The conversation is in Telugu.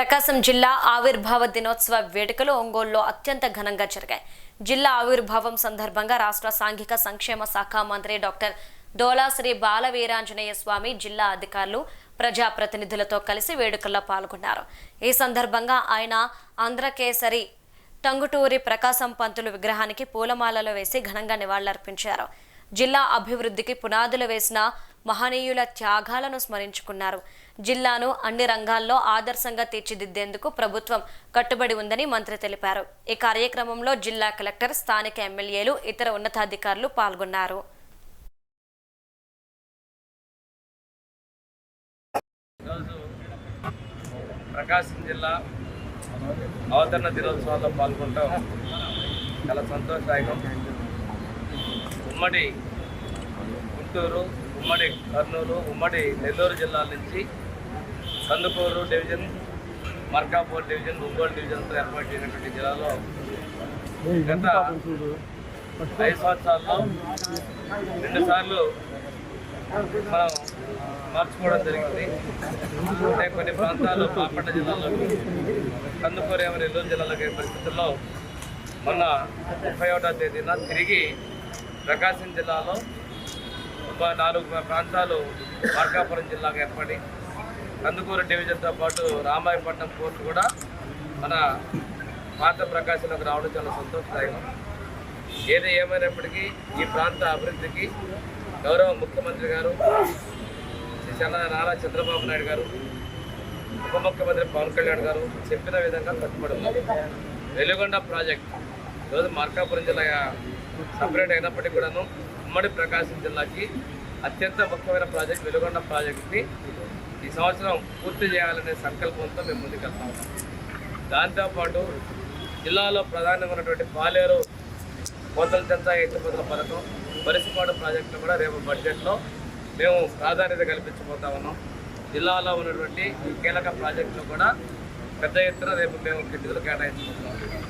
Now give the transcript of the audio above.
ప్రకాశం జిల్లా ఆవిర్భావ దినోత్సవ వేడుకలు ఒంగోలులో అత్యంత ఘనంగా జరిగాయి. జిల్లా ఆవిర్భావం సందర్భంగా రాష్ట్ర సాంఘిక సంక్షేమ శాఖ మంత్రి డాక్టర్ డోలా శ్రీ బాలవీరాంజనేయ స్వామి జిల్లా అధికారులు ప్రజాప్రతినిధులతో కలిసి వేడుకల్లో పాల్గొన్నారు. ఈ సందర్భంగా ఆయన ఆంధ్రకేసరి టంగుటూరి ప్రకాశం పంతులు విగ్రహానికి పూలమాలలు వేసి ఘనంగా నివాళులర్పించారు. జిల్లా అభివృద్ధికి పునాదులు వేసిన మహనీయుల త్యాగాలను స్మరించుకున్నారు. జిల్లాను అన్ని రంగాల్లో ఆదర్శంగా తీర్చిదిద్దేందుకు ప్రభుత్వం కట్టుబడి ఉందని మంత్రి తెలిపారు. ఈ కార్యక్రమంలో జిల్లా కలెక్టర్ స్థానిక ఎమ్మెల్యేలు ఇతర ఉన్నతాధికారులు పాల్గొన్నారు. ప్రకాశం జిల్లా అవతరణ దినోత్సవాల్లో పాల్గొంటాం చాలా సంతోషదాయకం. ఉమ్మడి చిత్తూరు ఉమ్మడి కర్నూలు ఉమ్మడి నెల్లూరు జిల్లాల నుంచి కందుకూరు డివిజన్ మర్కాపూర్ డివిజన్ ఒంగోలు డివిజన్తో ఏర్పాటు చేసినటువంటి జిల్లాలో గత ఐదు సంవత్సరాల్లో రెండుసార్లు మనం మార్చుకోవడం జరిగింది. అంటే కొన్ని ప్రాంతాలు బాపట్ల జిల్లాలో కందుకూరు ఏమో నెల్లూరు జిల్లాలోకి పరిస్థితుల్లో మొన్న ముప్పై ఒకటో తేదీన తిరిగి ప్రకాశం జిల్లాలో నాలుగు ప్రాంతాలు మార్కాపురం జిల్లాగా ఏర్పడి కందుకూరు డివిజన్తో పాటు రామాయపట్నం పోర్టు కూడా మన పాత ప్రకాశంలోకి రావడం చాలా సంతోషదాయకం. ఏది ఏమైనప్పటికీ ఈ ప్రాంత అభివృద్ధికి గౌరవ ముఖ్యమంత్రి గారు శ్రీ చంద్ర నారా చంద్రబాబు నాయుడు గారు ఉప ముఖ్యమంత్రి పవన్ కళ్యాణ్ గారు చెప్పిన విధంగా కట్టుబడి వెలుగొండ ప్రాజెక్ట్ ఈరోజు మార్కాపురం జిల్లా సపరేట్ అయినప్పటికీ కూడాను ఉమ్మడి ప్రకాశం జిల్లాకి అత్యంత ముఖ్యమైన ప్రాజెక్ట్ వెలుగొండ ప్రాజెక్ట్ని ఈ సంవత్సరం పూర్తి చేయాలనే సంకల్పంతో మేము ముందుకెళ్తా ఉన్నాం. దాంతోపాటు జిల్లాలో ప్రధానంగా ఉన్నటువంటి పాలేరు కోతల చెంత ఎత్తిపోతల పథకం పరిసిపాడు ప్రాజెక్టును కూడా రేపు బడ్జెట్లో మేము ప్రాధాన్యత కల్పించబోతా ఉన్నాం. జిల్లాలో ఉన్నటువంటి కీలక ప్రాజెక్టులు కూడా పెద్ద ఎత్తున రేపు మేము నిధులు కేటాయించబోతున్నాం.